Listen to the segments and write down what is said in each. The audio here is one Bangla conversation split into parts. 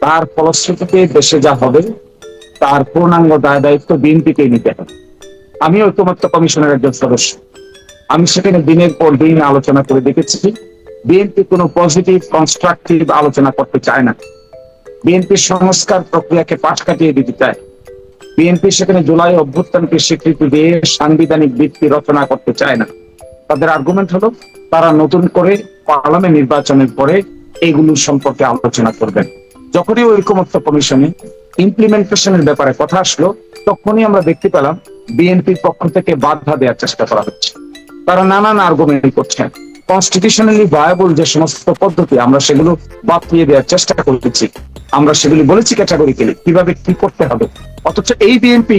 তার ফলশ্রুতিতে দেশে যা হবে, তার পূর্ণাঙ্গ দায় দায়িত্ব বিএনপিকে নিতে হবে। আমি ঐক্যমত্য কমিশনের একজন সদস্য। আমি সেখানে দিনের পর দিন আলোচনা করে দেখেছি, বিএনপি কোনো পজিটিভ কনস্ট্রাকটিভ আলোচনা করতে চায় না। বিএনপি সংস্কার প্রক্রিয়াকে পাশ কাটিয়ে দিতে চায়। বিএনপি সেখানে জুলাই অভ্যুত্থানকে স্বীকৃতি দিয়ে সাংবিধানিক ভিত্তি রচনা করতে চায় না। তাদের আর্গুমেন্ট হলো, তারা নতুন করে পার্লামেন্ট নির্বাচনের পরে এগুলো সম্পর্কে আলোচনা করবেন। যখনই ঐকমত্য কমিশনে ইমপ্লিমেন্টেশনের ব্যাপারে কথা আসলো, তখনই আমরা দেখতে পেলাম বিএনপির পক্ষ থেকে বাধা দেওয়ার চেষ্টা করা হচ্ছে। তারা নানান আর্গুমেন্ট করছেন। কনস্টিটিউশনালি ভায়াবল যে সমস্ত পদ্ধতি, আমরা সেগুলো বাতিয়ে দেওয়ার চেষ্টা করতেছি আমরা সেগুলি বলেছি ক্যাটাগরিক্যালি কীভাবে কি করতে হবে। অথচ এই বিএনপি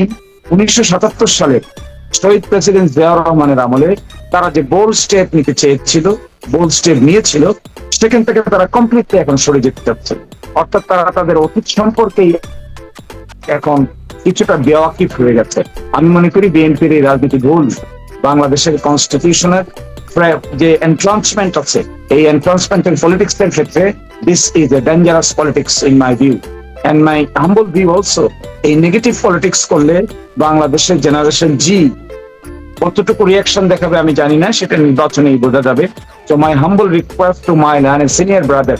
উনিশশো সাতাত্তর সালে শহীদ প্রেসিডেন্ট জিয়াউর রহমানের আমলে তারা যে বোল্ড স্টেপ নিতে চেয়েছিল বোল্ড স্টেপ নিয়েছিল, সেখান থেকে তারা কমপ্লিটলি এখন সরে যেতে চাচ্ছে। অর্থাৎ তারা তাদের অতীত সম্পর্কেই এখন কিছুটা বেওয়াকিফ হয়ে গেছে। আমি মনে করি বিএনপির এই রাজনীতি ভুল। বাংলাদেশের কনস্টিটিউশনের যে এনক্রাঞ্চমেন্ট আছে, এই এনক্রাঞ্চমেন্টের পলিটিক্স এর ক্ষেত্রে this is a dangerous politics in my view and my humble view also এই নেগেটিভ পলিটিক্স করলে বাংলাদেশের জেনারেশন জি কতটুকু রিয়াকশন দেখাবে আমি জানি না, সেটা নির্বাচনেই বোঝা যাবে। তো my humble request to my learned senior brother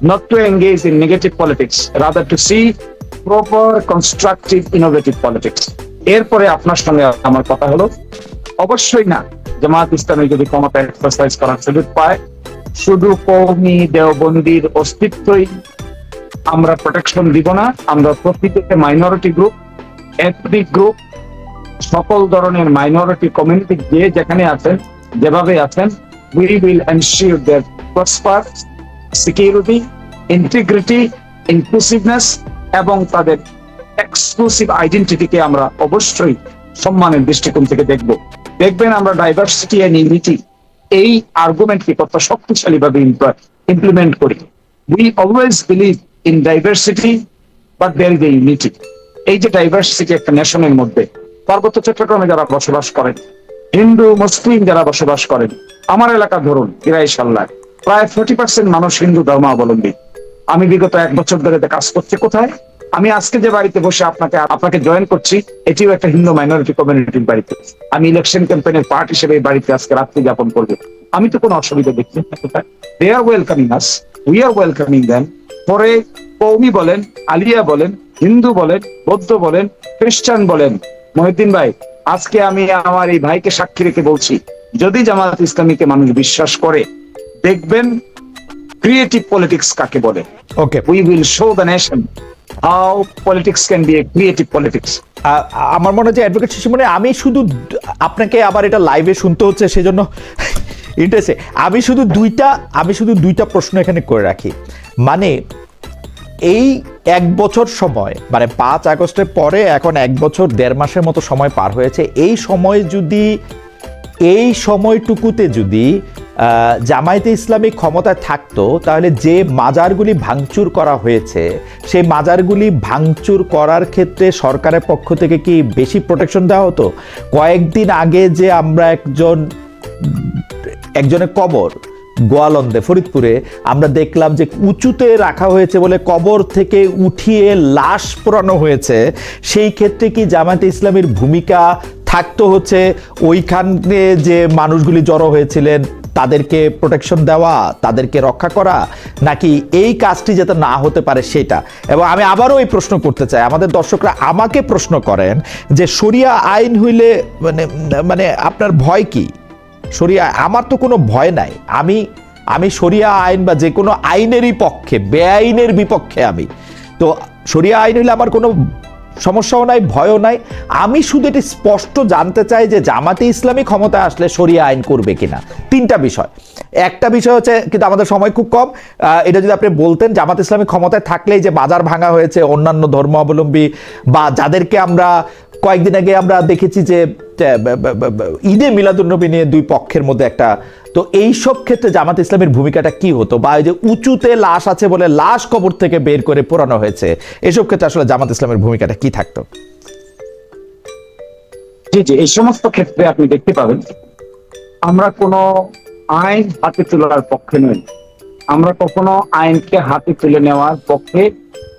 not to engage in negative politics, rather to see proper, constructive, innovative politics. এরপরে আপনার সঙ্গে আমার কথা হলো অবশ্যই না জামাত ইসলামী যদি ক্ষমতা এক্সারসাইজ করার সুযোগ পায় শুধু কৌমি দেওবন্দির অস্তিত্বই আমরা প্রোটেকশন দিব না আমরা প্রকৃতিতে মাইনরিটি গ্রুপ এথনিক গ্রুপ সকল ধরনের মাইনরিটি কমিউনিটি যে যেখানে আছেন যেভাবে আছেন we will ensure that prosper security integrity inclusiveness এবং তাদের এক্সক্লুসিভ আইডেন্টিটিকে আমরা অবশ্যই সম্মানের দৃষ্টিকোণ থেকে দেখব। দেখবেন আমরা ডাইভার্সিটি এন্ড ইউনিটি এই আর্গুমেন্টকে কত শক্তিশালী ভাবে ইমপ্লিমেন্ট করি। We always believe in diversity but there is a unity এই যে ডাইভার্সিটি একটা নেশনের মধ্যে, পার্বত্য চট্টগ্রামে যারা বসবাস করেন, হিন্দু, মুসলিম যারা বসবাস করেন, আমার এলাকা ধরুন ইরাই সাল্লাহ প্রায় ফোর্টি পার্সেন্ট মানুষ হিন্দু ধর্মাবলম্বী। আমি বিগত এক বছর ধরে কাজ করছি। কোথায়? আমি আজকে যে বাড়িতে বসে আপনাকে আপনাকে জয়েন করছি, এটিও একটা হিন্দু মাইনরিটি কমিউনিটির বাড়িতে। আমি ইলেকশন ক্যাম্পেনের পার্ট হিসেবে এই বাড়িতে আজকে রাত্রি যাপন করব। আমি তো কোনো অসুবিধা দেখছি না। কোথায়? They are welcoming us we are welcoming then পরে কৌমি বলেন, আলিয়া বলেন, হিন্দু বলেন, বৌদ্ধ বলেন, খ্রিস্টান বলেন। মহিউদ্দিন ভাই, আজকে আমি আমার এই ভাইকে সাক্ষী রেখে বলছি, যদি জামাত ইসলামীকে মানুষ বিশ্বাস করে দেখবেন ক্রিয়েটিভ পলিটিক্স কাকে বলে? Okay we will show the nation how politics can be a creative politics আমার মনে হচ্ছে অ্যাডভোকেট শিশুমনে আমি শুধু আপনাকে আবার এটা লাইভে শুনতে হচ্ছে সেজন্য ইন্টারেস্টে আমি শুধু দুইটা আমি শুধু দুইটা প্রশ্ন এখানে করে রাখি। মানে এই এক বছর সময় মানে পাঁচ আগস্টের পরে এখন এক বছর দেড় মাসের মতো সময় পার হয়েছে এই সময় যদি এই সময়টুকুতে যদি জামায়াতে ইসলামী ক্ষমতায় থাকতো, তাহলে যে মাজারগুলি ভাঙচুর করা হয়েছে, সেই মাজারগুলি ভাঙচুর করার ক্ষেত্রে সরকারের পক্ষ থেকে কি বেশি প্রোটেকশন দেওয়া হতো? কয়েকদিন আগে যে আমরা একজন, একজনের কবর, গোয়ালন্দে, ফরিদপুরে, আমরা দেখলাম যে উঁচুতে রাখা হয়েছে বলে কবর থেকে উঠিয়ে লাশ পোড়ানো হয়েছে। সেই ক্ষেত্রে কি জামায়াতে ইসলামের ভূমিকা থাকতো হচ্ছে ওইখানে যে মানুষগুলি জড়ো হয়েছিলেন, তাদেরকে প্রোটেকশন দেওয়া, তাদেরকে রক্ষা করা, নাকি এই কাজটি যাতে না হতে পারে সেটা? এবং আমি আবারও এই প্রশ্ন করতে চাই। আমাদের দর্শকরা আমাকে প্রশ্ন করেন যে, শরিয়া আইন হইলে মানে মানে আপনার ভয় কি? শরিয়া, আমার তো কোনো ভয় নাই। আমি আমি শরিয়া আইন বা যে কোনো আইনেরই পক্ষে, বেআইনের বিপক্ষে আমি। তো শরিয়া আইন হইলে আমার কোনো সমস্যাও নাই, ভয়ও নাই। আমি শুধু এটি স্পষ্ট জানতে চাই যে জামাতে ইসলামী ক্ষমতায় আসলে শরিয়া আইন করবে কিনা। তিনটা বিষয়। একটা বিষয় হচ্ছে, কিন্তু আমাদের সময় খুব কম এটা যদি আপনি বলতেন, জামাত ইসলামী ক্ষমতায় থাকলেই যে বাজার ভাঙা হয়েছে, অন্যান্য ধর্মাবলম্বী বা যাদেরকে আমরা কয়েকদিন আগে আমরা দেখেছি যে ঈদে মিলাদুন্নবী নিয়ে দুই পক্ষের মধ্যে একটা তো এই সব ক্ষেত্রে জামাত ইসলামের ভূমিকাটা কি হতো? বা এই যে উঁচুতে লাশ আছে বলে লাশ কবর থেকে বের করে পোড়ানো হয়েছে, এসব ক্ষেত্রে আসলে জামাত ইসলামের ভূমিকাটা কি থাকতো? জি জি, এই সমস্ত ক্ষেত্রে আপনি দেখতে পাবেন, আমরা কোনো আইন হাতে তোলার পক্ষে নই। আমরা কখনো আইনকে হাতে তুলে নেওয়ার পক্ষে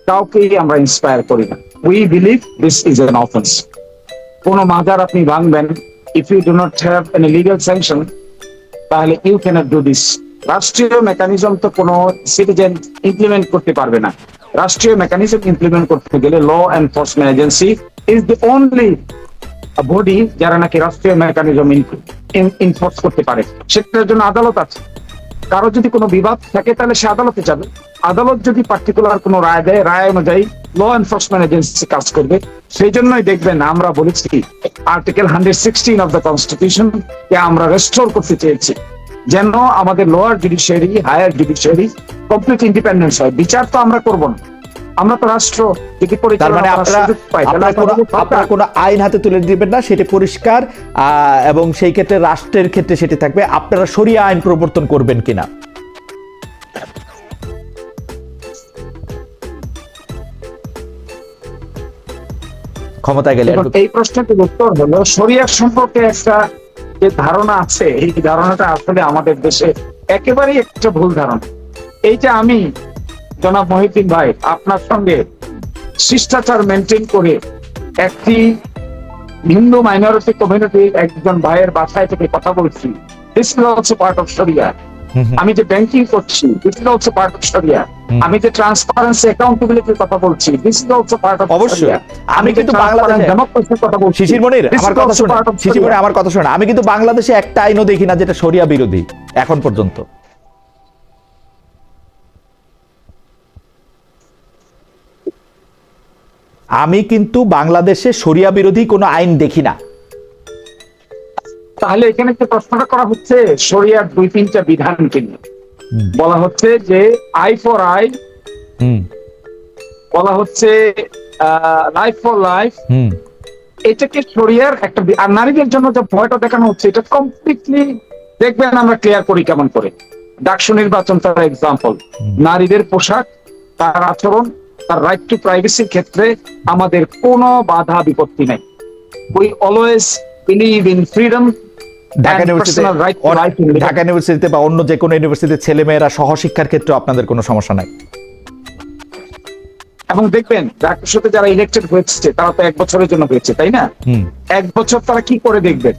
কাউকেই আমরা ইন্সপায়ার করি না। We believe this is an offence কোন মাজার আপনি ভাঙবেন if you do not have an legal sanction তাহলে ইউ ক্যানট ডু দিস রাষ্ট্রীয় মেকানিজম তো কোনো সিটিজেন ইমপ্লিমেন্ট করতে পারবে না। রাষ্ট্রীয় মেকানিজম ইমপ্লিমেন্ট করতে গেলে law enforcement agency is the only body যারা নাকি রাষ্ট্রীয় মেকানিজম ইনফোর্স করতে পারে। সেটার জন্য আদালত আছে। কারও যদি কোনো বিবাদ থাকে তাহলে সে আদালতে যাবে। আদালত যদি পার্টিকুলার কোনো রায় দেয়, রায় অনুযায়ী ল এনফোর্সমেন্ট এজেন্সি কাজ করবে। সেই জন্যই দেখবেন আমরা বলেছি article hundred sixteen of the constitution কে আমরা রেস্টোর করতে চেয়েছি। যেন আমাদের lower judiciary higher judiciary complete independence হয়। বিচার তো আমরা করব না। আমরা তো রাষ্ট্র যদি তার মানে আপনারা কোনো আইন হাতে তুলে দিবেন না সেটি পরিষ্কার এবং সেই ক্ষেত্রে রাষ্ট্রের ক্ষেত্রে সেটি থাকবে। আপনারা সরিয়া আইন প্রবর্তন করবেন কিনা? ক্ষমতায় গেলে এই প্রশ্নটির উত্তর হলো শরিয়ার সম্পর্কে একটা যে ধারণা আছে এই ধারণাটা আসলে আমাদের দেশে একেবারেই একটা ভুল ধারণা এই যে আমি জনাব মহিউদ্দিন ভাই আপনার সঙ্গে শিষ্টাচার মেনটেন করে একটি হিন্দু মাইনরিটি কমিউনিটি একজন ভাইয়ের বাসায় থেকে কথা বলছি this is also part of শরিয়া। আমি যে ব্যাংকিং করছি this is also part of শরিয়া আমি যে ট্রান্সপারেন্সি অ্যাকাউন্টেবিলিটির কথা বলছি this is also part of অবশ্যই। আমি কিন্তু বাংলাদেশে- ডেমোক্রেসির কথা বলছি শিশির মনির আমার কথা শুনে শিশির মনির আমার কথা শুনে আমি কিন্তু বাংলাদেশে একটা আইনও দেখি না যেটা শরিয়া বিরোধী এখন পর্যন্ত। আমি কিন্তু বাংলাদেশে শরিয়া বিরোধী কোনো আইন দেখি না। তাহলে এখানে যে প্রশ্নটা করা হচ্ছে শরিয়ার দুই তিনটা বিধানকে নিয়ে। বলা হচ্ছে যে আই ফর আই বলা হচ্ছে লাইফ ফর লাইফ এটাকে শরিয়ার একটা আর নারীদের জন্য যে ভয়টা দেখানো হচ্ছে এটা কমপ্লিটলি দেখবেন আমরা ক্লিয়ার করি কেমন করে। ডাকসু নির্বাচন তার এক্সাম্পল নারীদের পোশাক তার আচরণ তার রাইট টু প্রাইভেসির ক্ষেত্রে আমাদের কোনো বাধা বিপত্তি নেই। We always believe in freedom Dhaka ইউনিভার্সিটিতে ঢাকা ইউনিভার্সিটিতে বা অন্য যে কোনো ইউনিভার্সিটিতে ছেলেমেয়েরা সহশিক্ষার ক্ষেত্রে আপনাদের কোনো সমস্যা নাই? এবং দেখবেন সাথে যারা ইলেকটেড হয়েছে তারা তো এক বছরের জন্য হয়েছে তাই না? এক বছর তারা কি করে দেখবেন?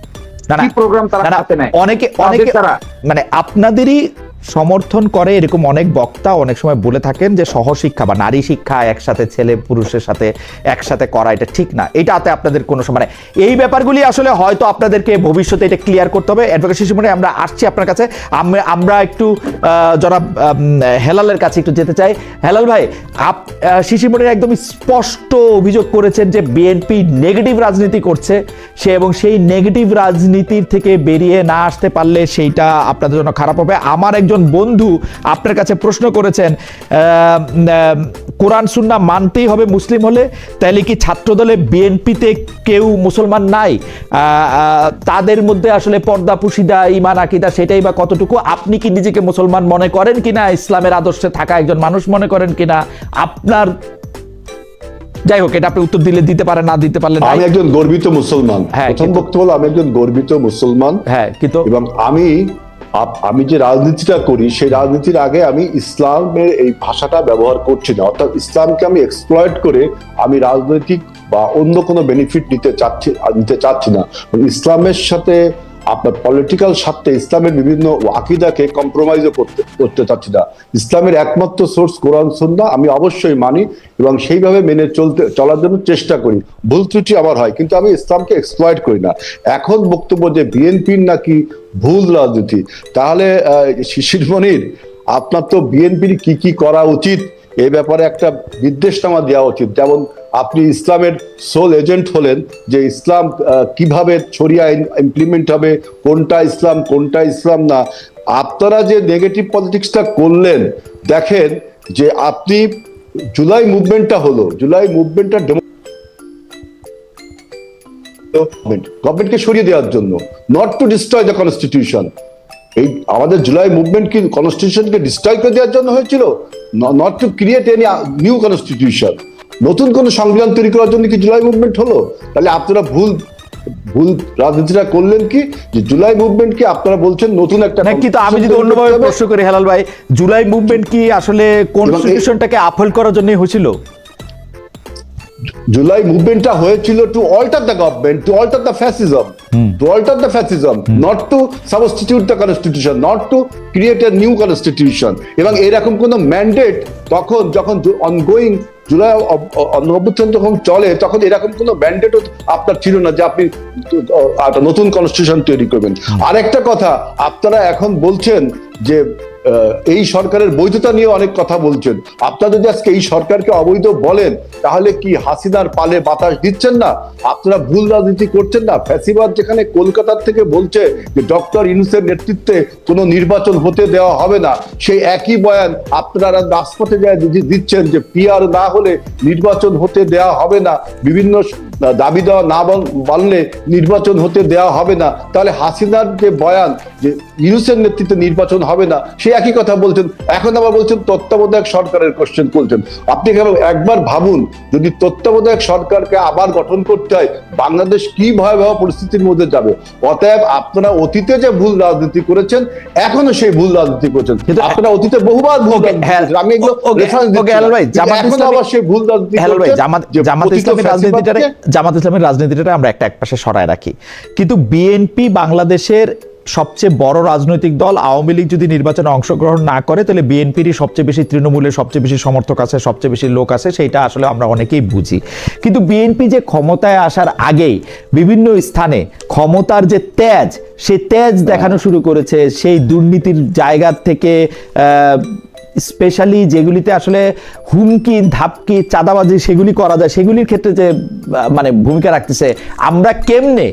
কি প্রোগ্রাম তারা হাতে নেয়? অনেকে অনেকে তারা মানে আপনাদেরই সমর্থন করে, এরকম অনেক বক্তা অনেক সময় বলে থাকেন যে সহশিক্ষা বা নারী শিক্ষা একসাথে ছেলে পুরুষের সাথে একসাথে করা এটা ঠিক না। এটাতে আপনাদের কোনো সময় এই ব্যাপারগুলি আসলে হয়তো আপনাদেরকে ভবিষ্যতে এটা ক্লিয়ার করতে হবে। অ্যাডভোকেট শিশুমণি আমরা আসছি আপনার কাছে। আম- আমরা একটু জনাব হেলালের কাছে একটু যেতে চাই। হেলাল ভাই, আপ শিশিমণির একদম স্পষ্ট অভিযোগ করেছেন যে বিএনপি নেগেটিভ রাজনীতি করছে। সে এবং সেই নেগেটিভ রাজনীতির থেকে বেরিয়ে না আসতে পারলে সেইটা আপনাদের জন্য খারাপ হবে। আমার একজন বন্ধু আপনার কাছে প্রশ্ন করেছেন কোরআন সুন্না মানতেই হবে মুসলিম হলে তাইলে কি ছাত্রদলে বিএনপিতে কেউ মুসলমান নাই? তাদের মধ্যে আসলে পর্দা পুশিদা ইমান আকিদা সেটাই বা কতটুকু? আপনি কি নিজেকে মুসলমান মনে করেন কিনা ইসলামের আদর্শে থাকা একজন মানুষ মনে করেন কিনা আপনার যাই হোক এটা আপনি উত্তর দিলে দিতে পারেন না দিতে পারলে আমি একজন গর্বিত মুসলমান। হ্যাঁ, প্রথম বক্তব্য হলো আমি একজন গর্বিত মুসলমান। হ্যাঁ কিন্তু এবং আমি আমি যে রাজনীতিটা করি, সেই রাজনীতির আগে আমি ইসলামের এই ভাষাটা ব্যবহার করছি না। অর্থাৎ ইসলামকে আমি এক্সপ্লয়েড করে আমি রাজনৈতিক বা অন্য কোনো বেনিফিট নিতে চাচ্ছি নিতে চাচ্ছি না। ইসলামের সাথে আপনার পলিটিক্যাল স্বার্থে ইসলামের বিভিন্ন আকিদাকে কম্প্রোমাইজও করতে করতে চাচ্ছি না। ইসলামের একমাত্র সোর্স কোরআন সুন্নাহ আমি অবশ্যই মানি এবং সেইভাবে মেনে চলতে চলার জন্য চেষ্টা করি। ভুল ত্রুটি আমার হয় কিন্তু আমি ইসলামকে এক্সপ্লয়েট করি না। এখন বক্তব্য যে বিএনপির নাকি ভুল রাজনীতি তাহলে আহ, শিশির মনির আপনার তো বিএনপির কি কি করা উচিত এ ব্যাপারে একটা নির্দেশনামা দেওয়া উচিত। যেমন আপনি ইসলামের সোল এজেন্ট হলেন যে ইসলাম কীভাবে ছড়িয়া ইমপ্লিমেন্ট হবে, কোনটা ইসলাম কোনটা ইসলাম না। আপনারা যে নেগেটিভ পলিটিক্সটা করলেন, দেখেন যে আপনি জুলাই মুভমেন্টটা হলো, জুলাই মুভমেন্টটা গভর্নমেন্ট গভর্নমেন্টকে সরিয়ে দেওয়ার জন্য not to destroy the constitution এই আমাদের জুলাই মুভমেন্ট কি কনস্টিটিউশনকে ডিস্ট্রয় করে দেওয়ার জন্য হয়েছিল? Not to create any new constitution নতুন কোন সংবিধান তৈরি করার জন্য কি জুলাই মুভমেন্ট হলো? তাহলে আপনারা ভুল ভুল রাজনীতিটা করলেন কি? যে জুলাই মুভমেন্ট কি আপনারা বলছেন নতুন একটা কিন্তু আমি যদি অন্যভাবে প্রশ্ন করি হেলাল ভাই জুলাই মুভমেন্ট কি আসলে কনস্টিটিউশনটাকে আপহোল্ড করার জন্যই হয়েছিল? জুলাই মুভমেন্টটা হয়েছিল to alter the government to alter the fascism to alter the fascism not to substitute the constitution not to create a new constitution এবং এরকম কোনো ম্যান্ডেট তখন যখন অনগোয়িং জুলাই অভ্যুত্থান যখন চলে তখন এরকম কোনো ব্যান্ডেটও আপনার ছিল না যে আপনি নতুন কনস্টিটিউশন তৈরি করবেন। আরেকটা কথা আপনারা এখন বলছেন যে এই সরকারের বৈধতা নিয়ে অনেক কথা বলছেন। আপনারা যদি আজকে এই সরকারকে অবৈধ বলেন, তাহলে কি হাসিনার পালে বাতাস দিচ্ছেন না? আপনারা ভুল রাজনীতি করছেন না? ফ্যাসিবাদ যেখানে কলকাতার থেকে বলছে যে ডক্টর ইউনুসের নেতৃত্বে কোনো নির্বাচন হতে দেওয়া হবে না, সেই একই বয়ান আপনারা রাজপথে যায় দিচ্ছেন যে পিআর না হলে নির্বাচন হতে দেওয়া হবে না। বিভিন্ন দাবি দেওয়া না মানলে নির্বাচন হতে দেওয়া হবে না। তাহলে হাসিনার যে বয়ান যে ইউনুসের নেতৃত্বে নির্বাচন হবে না, সে একই কথা বলছেন এখন আবার বলছেন তত্ত্বাবধায়ক সরকারের কোশ্চেন করছেন আপনি একবার ভাবুন যদি তত্ত্বাবধায়ক সরকারকে আবার গঠন করতে হয় বাংলাদেশ কি ভয়াবহ পরিস্থিতির মধ্যে যাবে? অতএব আপনারা অতীতে যে ভুল রাজনীতি করেছেন এখনও সেই ভুল রাজনীতি করছেন। আপনারা অতীতে বহুবার ভুল। আমি এগুলো জামাত আবার সেই ভুল রাজনীতি হেলাল জামাত যে জামাত অতীত ইসলামের রাজনীতিটা জামাত ইসলামের রাজনীতিটা আমরা একটা একপাশে সরায় রাখি। কিন্তু বিএনপি বাংলাদেশের সবচেয়ে বড় রাজনৈতিক দল আওয়ামী লীগ যদি নির্বাচনে অংশগ্রহণ না করে, তাহলে বিএনপিরই সবচেয়ে বেশি তৃণমূলের, সবচেয়ে বেশি সমর্থক আছে, সবচেয়ে বেশি লোক আছে, সেইটা আসলে আমরা অনেকেই বুঝি। কিন্তু বিএনপি যে ক্ষমতায় আসার আগেই বিভিন্ন স্থানে ক্ষমতার যে তেজ সে তেজ দেখানো শুরু করেছে, সেই দুর্নীতির জায়গা থেকে স্পেশালি যেগুলিতে আসলে হুমকি, ধাপকি, চাঁদাবাজি সেগুলি করা যায়, সেগুলির ক্ষেত্রে যে মানে ভূমিকা রাখতেছে, আমরা কেমনে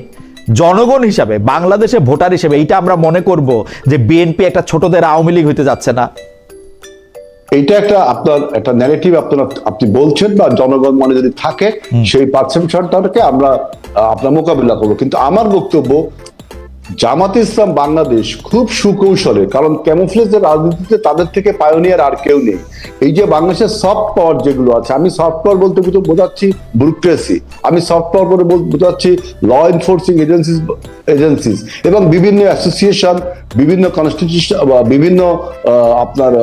জনগণ হিসাবে বাংলাদেশে ভোটার হিসেবে এইটা আমরা মনে করব যে বিএনপি একটা ছোটদের আওয়ামী লীগ হইতে যাচ্ছে না। এটা একটা আপনার একটা ন্যারেটিভ আপনার আপনি বলছেন বা জনগণ মনে যদি থাকে সেই পারসেপশনটাকে আমরা আপনার মোকাবিলা করব। কিন্তু আমার বক্তব্য জামাত ইসলাম বাংলাদেশ খুব সুকৌশলে, কারণ ক্যামোফ্লেজের রাজনীতিতে তাদের থেকে পায়োনিয়ার আর কেউ নেই। এই যে বাংলাদেশের সফট পাওয়ার যেগুলো আছে, আমি সফট পাওয়ার বলতে কিন্তু বোঝাচ্ছি ব্যুরোক্রেসি আমি সফট পাওয়ার বলে বোঝাচ্ছি ল এনফোর্সিং এজেন্সিস এজেন্সিস এবং বিভিন্ন অ্যাসোসিয়েশন বিভিন্ন কনস্টিটিউশন বিভিন্ন আপনার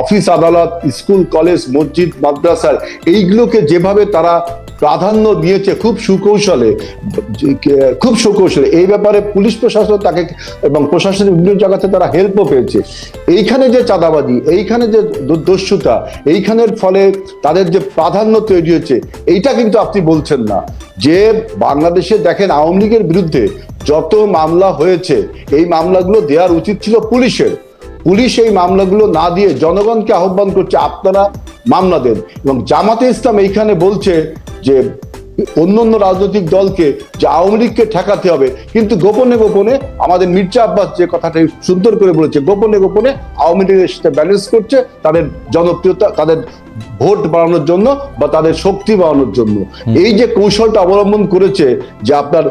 অফিস আদালত স্কুল কলেজ মসজিদ মাদ্রাসার এইগুলোকে যেভাবে তারা প্রাধান্য দিয়েছে খুব সুকৌশলে খুব সুকৌশলে। এই ব্যাপারে পুলিশ প্রশাসন তাকে, এবং প্রশাসনের বিভিন্ন জায়গাতে তারা হেল্পও পেয়েছে। এইখানে যে চাঁদাবাজি, এইখানে যে দো- দস্যুতা, এইখানের ফলে তাদের যে প্রাধান্য তৈরি হয়েছে, এইটা কিন্তু আপনি বলছেন না। যে বাংলাদেশে দেখেন আওয়ামী লীগের বিরুদ্ধে যত মামলা হয়েছে, এই মামলাগুলো দেওয়ার উচিত ছিল পুলিশের। পুলিশ এই মামলাগুলো না দিয়ে জনগণকে আহ্বান করছে, আপনারা মামলা দেন। এবং জামাতে ইসলাম এইখানে বলছে যে অন্য অন্য রাজনৈতিক দলকে যে আওয়ামী লীগকে ঠেকাতে হবে কিন্তু গোপনে গোপনে আমাদের মির্জা আব্বাস যে কথাটা সুন্দর করে বলেছে গোপনে গোপনে আওয়ামী লীগের সাথে ব্যালেন্স করছে তাদের জনপ্রিয়তা তাদের ভোট বাড়ানোর জন্য বা তাদের শক্তি বাড়ানোর জন্য। এই যে কৌশলটা অবলম্বন করেছে যে আপনার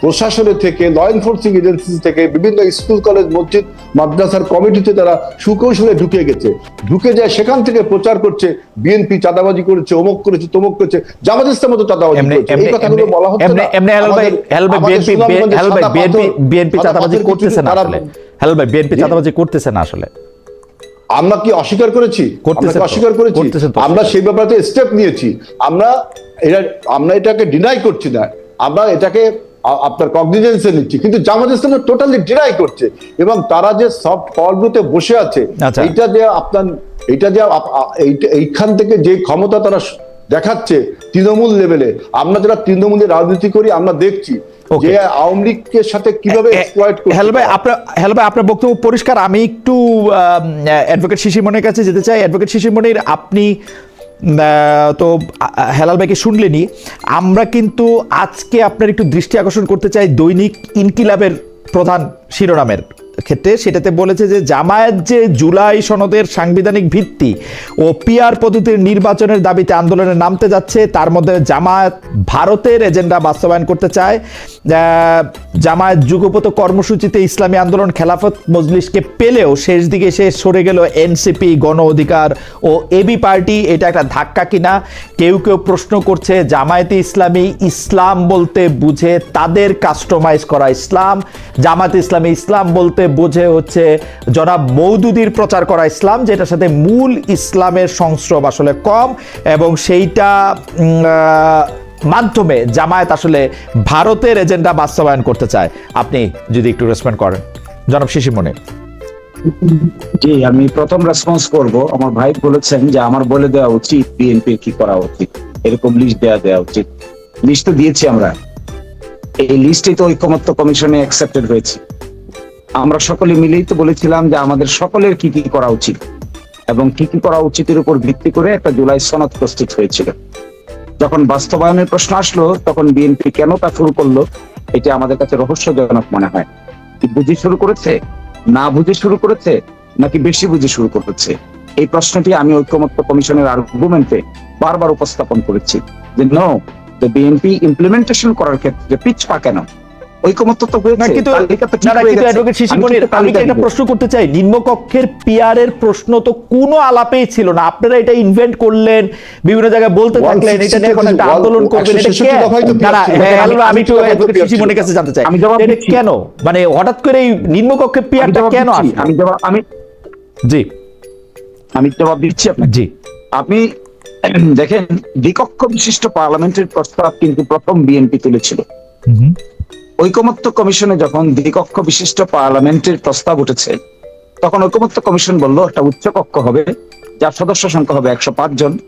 প্রশাসনের থেকে ল এনফোর্সিং এজেন্সি থেকে বিভিন্ন স্কুল কলেজ মসজিদ মাদ্রাসার কমিটিতে তারা সুকৌশলে ঢুকে গেছে। ঢুকে যায় সেখান থেকে প্রচার করছে বিএনপি চাঁদাবাজি করেছে অমুক করেছে তমুক করেছে জামাত ইসলাম তো চাঁদাবাজি করেছে। এই কথাগুলো বলা হচ্ছে না। এমনি হেলাল ভাই হেলাল ভাই বিএনপি হেলাল ভাই বিএনপি বিএনপি চাঁদাবাজি করতেছে না আসলে। হেলাল ভাই বিএনপি চাঁদাবাজি করতেছে না আসলে। আমরা কি অস্বীকার করেছি? আমরা অস্বীকার করেছি? আমরা সেই ব্যাপারে স্টেপ নিয়েছি। আমরা এটা আমরা এটাকে ডিনাই করছি না। আমরা এটাকে আপনার কগনিজেন্সে নিচ্ছি। কিন্তু জামাত ইসলাম টোটালি ডিনাই করছে। এবং তারা যে সফট পাওয়ারগুলোতে বসে আছে আচ্ছা। এইটা যে আপনার এটা যে এইখান থেকে যে ক্ষমতা তারা দেখাচ্ছে তৃণমূল লেভেলে আমরা যারা তৃণমূলের রাজনীতি করি আমরা দেখছি. যে আওয়ামী লীগের সাথে কীভাবে এক্সপ্লয়েট করছে হেল ভাই আপনার হেল ভাই আপনার বক্তব্য পরিষ্কার। আমি একটু অ্যাডভোকেট শিশিমনের কাছে যেতে চাই। অ্যাডভোকেট শিশিমনির আপনি আহ, তো হেলাল ভাইকে শুনলেনি আমরা কিন্তু আজকে আপনার একটু দৃষ্টি আকর্ষণ করতে চাই দৈনিক ইনকিলাবের প্রধান শিরোনামের। ক্ষেত্রে সেটাতে বলেছে যে জামায়াত যে জুলাই সনদের সাংবিধানিক ভিত্তি ও পিআর পদ্ধতির নির্বাচনের দাবিতে আন্দোলনে নামতে যাচ্ছে, তার মধ্যে জামায়াত ভারতের এজেন্ডা বাস্তবায়ন করতে চায়। জামায়াত যুগপত কর্মসূচিতে ইসলামী আন্দোলন খেলাফত মজলিসকে পেলেও শেষ দিকে সে সরে গেল এনসিপি, গণ অধিকার ও এবি পার্টি। এটা একটা ধাক্কা কিনা? কেউ কেউ প্রশ্ন করছে, জামায়াতে ইসলামী ইসলাম বলতে বুঝে তাদের কাস্টমাইজ করা ইসলাম জামাত ইসলামী ইসলাম বলতে বোঝে হচ্ছে জনাব মৌদুদির প্রচার করা ইসলাম, যেটার সাথে মূল ইসলামের সংস্রব আসলে কম এবং সেইটা মাধ্যমে জামায়াত আসলে ভারতের এজেন্ডা বাস্তবায়ন করতে চায়। আপনি যদি একটু রেসপন্ড করেন। জনাব শিশির মনে জি, আমি প্রথম রেসপন্স করব। আমার ভাই বলেছেন যে আমার বলে দেওয়া উচিত বিএনপি কি করা উচিত। এরকম লিস্ট দেওয়া দেওয়া উচিত। লিস্ট তো দিয়েছি আমরা। এই লিস্টে তো ঐকমত্য কমিশনে অ্যাকসেপ্টেড হয়েছে। আমরা সকলে মিলেই তো বলেছিলাম যে আমাদের সকলের কি কি করা উচিত এবং কি কি করা উচিতের উপর ভিত্তি করে একটা জুলাই সনদ প্রস্তুত হয়েছিল। যখন বাস্তবায়নের প্রশ্ন আসলো, তখন বিএনপি কেন তা শুরু করল, এটা আমাদের কাছে রহস্যজনক মনে হয়। কি বুঝে শুরু করেছে? না বুঝে শুরু করেছে? নাকি বেশি বুঝে শুরু করেছে? এই প্রশ্নটি আমি ঐক্যমত্য কমিশনের আর্গুমেন্টে বারবার উপস্থাপন করেছি যে নো বিএনপি ইমপ্লিমেন্টেশন করার ক্ষেত্রে পিছপা কেন? ঐক্যমত্য তো হয়েছে। কিন্তু তালিকা তো ঠিক না, না, কিন্তু গেছে। অ্যাডভোকেট শিশির মনির, আমি একটা প্রশ্ন করতে চাই? নিম্নকক্ষের পিয়ারের প্রশ্ন তো কোনো আলাপেই ছিল না। আপনারা এটা ইনভেন্ট করলেন বিভিন্ন জায়গায় বলতে থাকলেন এটা নিয়ে এখন একটা আন্দোলন করবেন এটা কে? দফায় তো না না, পিয়ার ছিল। আমি- আমি অ্যাডভোকেট পিয়ার মনির কাছে জানতে চাই। এটা কেন? মানে হঠাৎ করে এই নিম্নকক্ষের কেন আমি জবাব আমি জি। আমি জবাব দিচ্ছি আপনাকে। জি। আপনি দেখেন দ্বিকক্ষ বিশিষ্ট পার্লামেন্টের প্রস্তাব কিন্তু প্রথম বিএনপি তুলেছিল। ঐকমত্য কমিশনে যখন দ্বিকক্ষ বিশিষ্ট পার্লামেন্টের প্রস্তাব উঠেছে, তখন ঐকমত্য কমিশন বলল, একটা উচ্চ কক্ষ হবে, যার সদস্য সংখ্যা হবে একশো পাঁচ জন,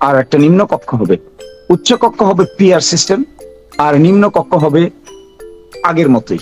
আর একটা নিম্ন কক্ষ হবে। উচ্চ কক্ষ হবে পিআর সিস্টেম, আর নিম্ন কক্ষ হবে আগের মতোই।